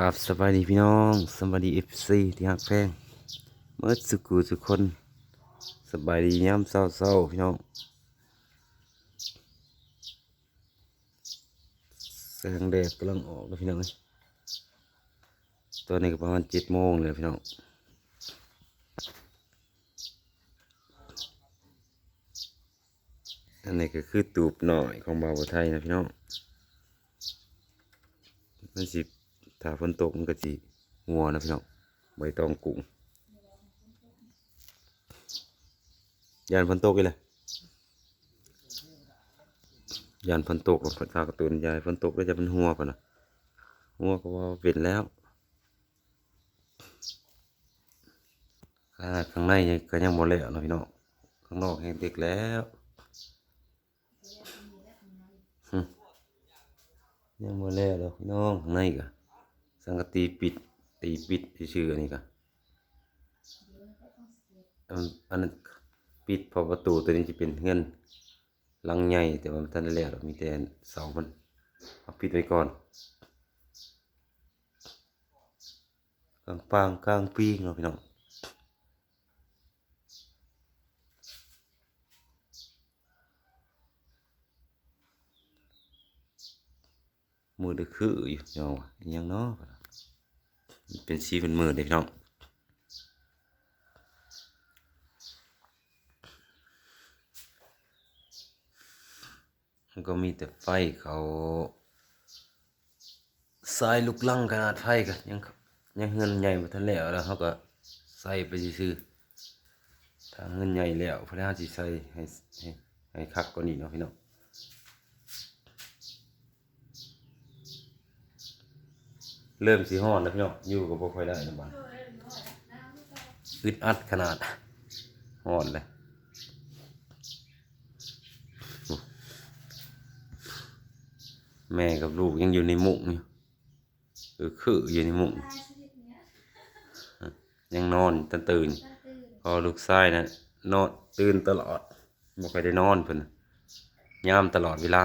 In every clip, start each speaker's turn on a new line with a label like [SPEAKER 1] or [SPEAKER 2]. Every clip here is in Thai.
[SPEAKER 1] กับสบายดีพี่น้องสบายดีเอฟซีที่ฮักแพงเมื่อสุกูสุกคนสบายดีย้ำเศร้าๆพี่น้องแสงแดดกำลังออกแล้วพี่น้องเอ้ยตอนนี้ก็ประมาณเจ็ดโมงเลยพี่น้องอันนี้ก็คือตูบหน่อยของบาวไทยนะพี่น้องมันสิ ถ้าฝนตกมันก็สิงัวนะพี่น้องใบตองกุ้งยานฝนตกอีเลยยานฝนตกฝนฟ้ากระตุนยายฝนตกแล้วจะเป็นหัวป่ะนะหัวก็ว่าเป็นแล้วข้างในก็ยังบ่แล้วนะพี่น้องข้างนอกแห้งเด็กแล้วยังบ่แล้วดอกพี่น้องข้างในก็ สังกะตีปิด ตีปิดชื่ออันนี้ก็อันอันนั้นปิดพอประตูตัวนี้จะเป็นเงินลังใหญ่แต่ว่ามันทันได้แล้วดอกมีแต่เสามันเอาปิดไว้ก่อนกลางปางกลางปีเนาะพี่น้องมือเดือคืออยู่เนาะยังเนาะ เป็นสีเป็นมือเด็กน้องมันก็มีแต่ไฟเขาสายลุกลังขนาดไฟกันยังยังเงินใหญ่มาทันแล้วแล้วเขาก็ใส่ไปซื้อถ้าเงินใหญ่แล้วพระราชิใส่ให้ให้ให้คักกว่านี้เนาะพี่น้อง เริ่มสีห้อนแล้วพี่น้องอยู่กับบ่ค่อยได้นะบ้านอึดอัดขนาดห้อนเลยแม่กับลูกยังอยู่ในมุ้งอยู่เออคืออยู่ในมุ้งยังนอนตื่นตื่นพอลูกชายนะนอนตื่นตลอดบ่ค่อยได้นอนเพิ่นน่ะยามตลอดเวลา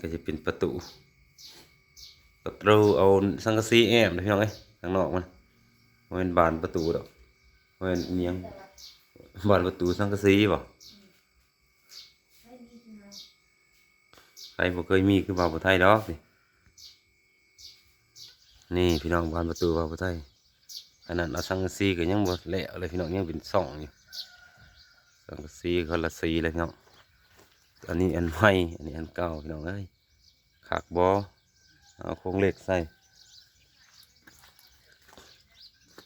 [SPEAKER 1] ก็จะเป็นประตู ประตูเอาสังกะสีแอมนะพี่น้องเอ้ยข้างนอกมันมันเป็นบานประตูดอกมันเป็นอิหยังบานประตูสังกะสีบ่ใครบ่เคยมีคือบ่าวบ่ไทยดอกสินี่พี่น้องบานประตูบ่าวบ่ไทยอันนั้นเอาสังกะสีก็ยังบ่แล้วเลยพี่น้องยังเป็นซ่องอยู่สังกะสีคนละสีเลยพี่น้อง อันนี้อันใหม่อันนี้อันเก่าพี่น้องเอ้ยขากบอเอาโครงเหล็กใส่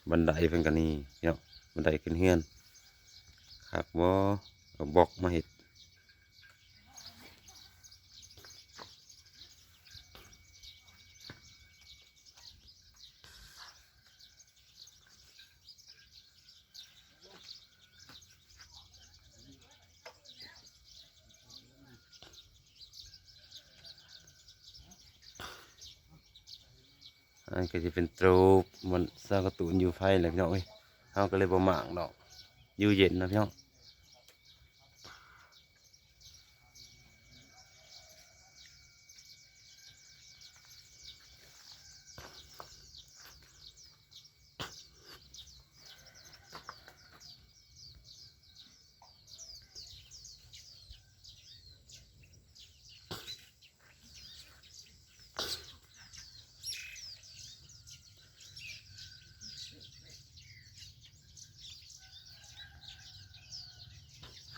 [SPEAKER 1] บันไดเป็นกันนี่เนาะบันไดขึ้นเฮือนขากบอเอาบล็อกมาเห็ด อันก็จะเป็นตรมันสร้างกระตุนอยู่ไฟเลยพี่น้องเอ้ยเขาก็เลยบ่มางดอกอยู่เย็นนะพี่น้อง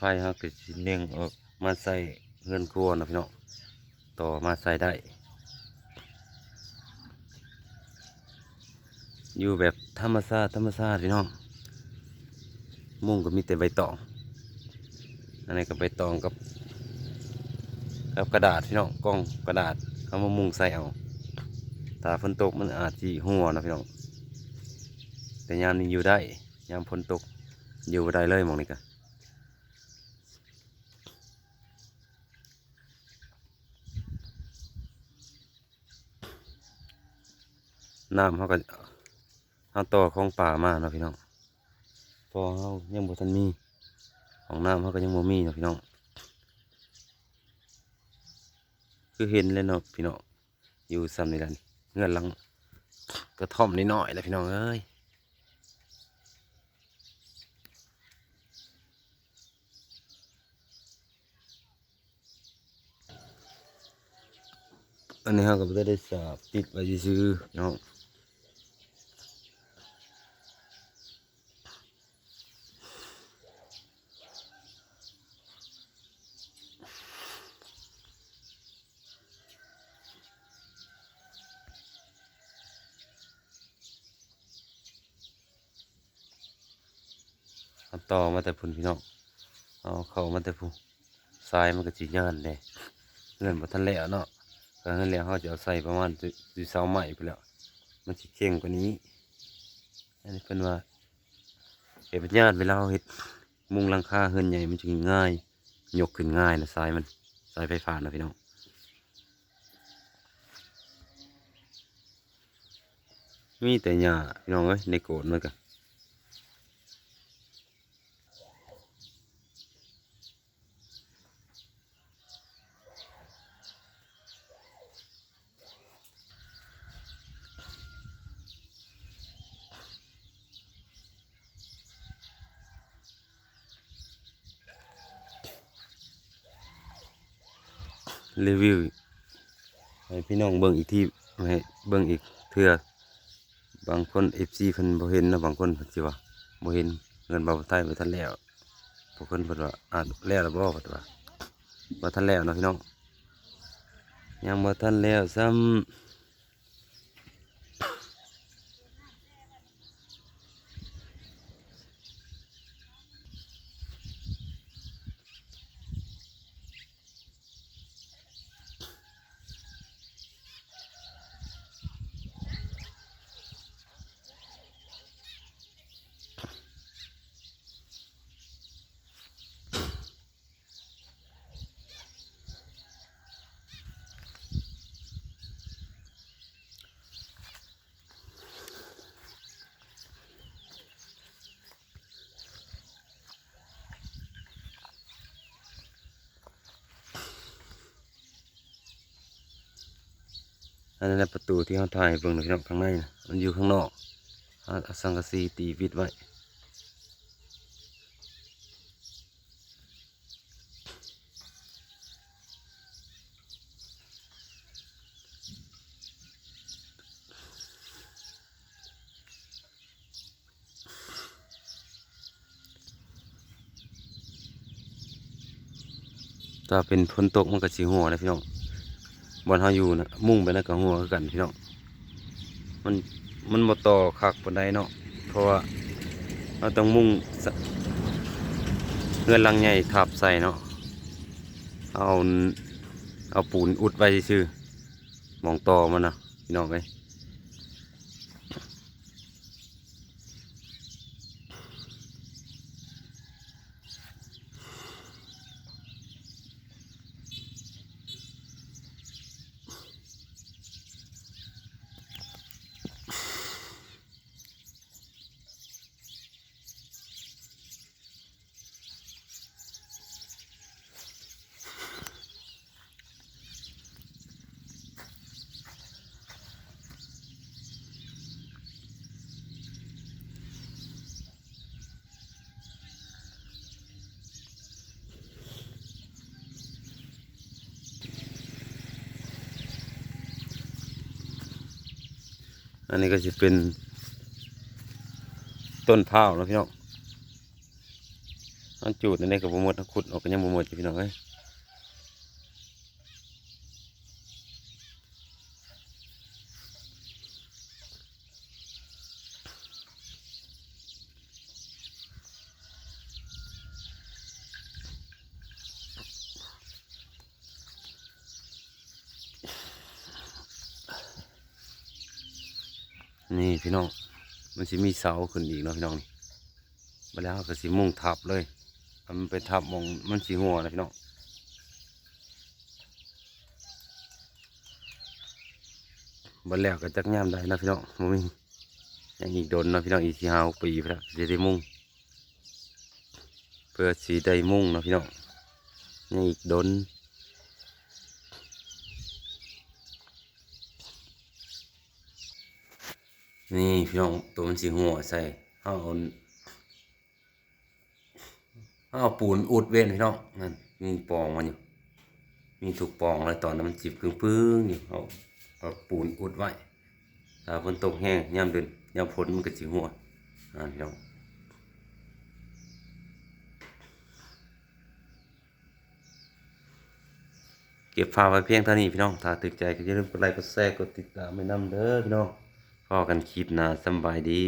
[SPEAKER 1] ฟเขาก็สิเลี้ยงออกมาใส่เงินครัวนะพี่น้องต่อมาใส่ได้ อยู่แบบธรรมชาติธรรมชาติพี่น้องมุ้งก็มีแต่ใบตองอันนี้ก็ใบตองกับกับกระดาษพี่น้องกล้องกระดาษเอามามุงใส่เอาถ้าฝนตกมันอาจจะหัวนะพี่น้องแต่ยามนี้อยู่ได้ยามฝนตกอยู่ได้เลยมองนี้กัน น้ำเขาก็เอาต่อของป่ามาเนาะพี่น้องพอเฮายังบ่ทันมี ของน้ำเฮาก็ยังบ่มีเนาะพี่น้อง คือเห็นเลยเนาะพี่น้อง อยู่ซ้ำนี่ล่ะนี่เงื่อนหลังกระท่อมนิดหน่อยแหละพี่น้องเอ้ยอันนี้เราก็บ่ได้สาบปิดไว้ซื่อๆพี่น้อง ต่อมาแต่พุ่นพี่น้องเอาเข้ามาแต่พุ่นทรายมันก็จีย่านเลยเงินบ่ทันแล้วเนาะก็เงินแล้วเขาจะเอาใส่ประมาณดูเสาใหม่ไปแล้ว มันสิเข่งกว่านี้ อันนี้เป็นว่าเห็ดเป็นญาติเวลาเราเห็ดมุงลังคาเฮือนใหญ่มันจะง่ายยกขึ้นง่ายนะทรายมันทรายไฟฟ้านะพี่น้องมีแต่หญ้าพี่น้องเอ้ยในโกดมันก็ รีวิวให้พี่น้องเบิ่งอีกทีให้เบิ่งอีกเทื่อบางคนเอฟซีเพิ่นบ่เห็นนะบางคนเพิ่นสิว่าบ่เห็นเงินบ่าวไทยบ่ทันแล้วบางคนเพิ่นว่าอ่านแล้วแล้วบ่เพิ่นว่าบ่ทันแล้วเนาะพี่น้องยังบ่ทันแล้วซ้ำ อันนั้นแหละประตูที่เขาถ่ายเบิ่งพี่น้องข้างในนะมันอยู่ข้างนอกเอาสังกะสีตีปิดไว้ถ้าเป็นฝนตกมันก็สีหัวนะพี่น้อง บอนเฮาอยู่นะมุ่งไปนั่นก็หัวกันพี่น้องมันมันบ่ต่อคักปานใดเนาะเพราะว่าเราต้องมุ่งเงินลังใหญ่ทับใส่เนาะเอาเอาปูนอุดไว้ซื่อมองต่อมันนะพี่น้องเอ้ย อันนี้ก็จะเป็น ต้นพร้าวแล้วพี่น้องอันจูดในนี้กับบมดขุดออกกันยังบมดอยู่พี่น้องเอ้ย นี่พี่น้อง มันจะมีเสาขึ้นอีกเนาะพี่น้องนี่มาแล้วเราก็สิมุ่งทับเลยมันไปทับมองมันสีหัวนะพี่น้องบันแล้วก็จักยามได้นะพี่น้องมันมียังอีกโดนนะพี่น้องอีกสี่ห้าปีพระจะได้มุ่ง เพื่อสีได้มุ่งนะพี่น้องนี่อีกโดน นี่พี่น้องตัวมันสีหัวใส่เอาเอาเอาปูนอุดเว้นพี่น้องนั่นมีปองมันอยู่ มีถูกปองอะไรตอนนั้นมันจิบปึ้งๆอยู่เอาเอาปูนอุดไว้ถ้าฝนตกแห้งยามเดินยามฝนมันก็สิหัวอ่าพี่น้องเก็บฟาไว้เพียงเท่านี้พี่น้อง ถ้าถึกใจก็อย่าลืมกดไลค์ กดแชร์ กดติดตามไม่นำเด้อพี่น้อง พอกันคลิปหน้าสบายดี